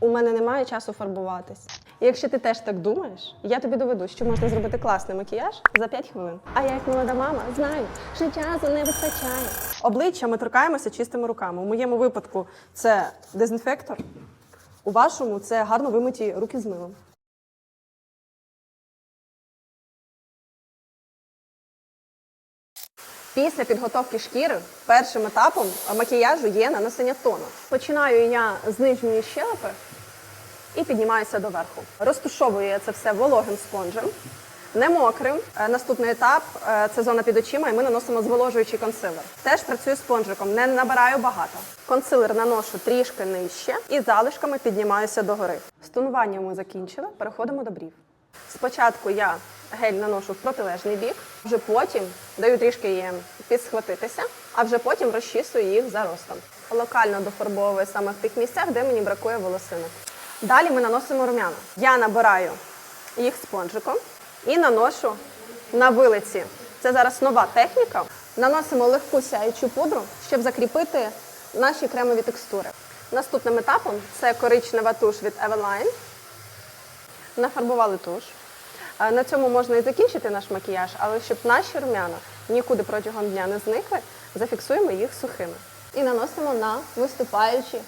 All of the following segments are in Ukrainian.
У мене немає часу фарбуватись. Якщо ти теж так думаєш, я тобі доведу, що можна зробити класний макіяж за 5 хвилин. А я, як молода мама, знаю, що часу не вистачає. Обличчя ми торкаємося чистими руками. У моєму випадку це дезінфектор, у вашому це гарно вимиті руки з милом. Після підготовки шкіри першим етапом макіяжу є нанесення тону. Починаю я з нижньої щелепи і піднімаюся доверху. Розтушовую я це все вологим спонжем, не мокрим. Е, Наступний етап е, це зона під очима, і ми наносимо зволожуючий консилер. Теж працюю спонжиком, не набираю багато. Консилер наношу трішки нижче і залишками піднімаюся догори. З тонуванням ми закінчили, переходимо до брів. Спочатку я гель наношу в протилежний бік, вже потім даю трішки їм підсхватитися, а вже потім розчісую їх за ростом. Локально дофарбовую саме в тих місцях, де мені бракує волосинок. Далі ми наносимо рум'яна. Я набираю їх спонжиком і наношу на вилиці. Це зараз нова техніка. Наносимо легку сяючу пудру, щоб закріпити наші кремові текстури. Наступним етапом це коричнева туш від Eveline. Нафарбували туш. Е, На цьому можна і закінчити наш макіяж, але щоб наші рум'яна нікуди протягом дня не зникли, зафіксуємо їх сухими. І наносимо на виступаючі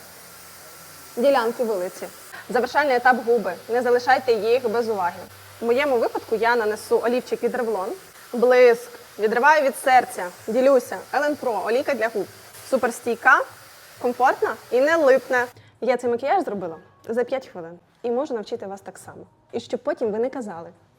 ділянки вулиці. Завершальний етап губи. Не залишайте їх без уваги. В моєму випадку я нанесу олівчик від Revlon, блиск, відриваю від серця, ділюся, Ellen Pro, олійка для губ. Суперстійка, комфортна і не липне. Я цей макіяж зробила за 5 хвилин і можу навчити вас так само. І щоб потім ви не казали,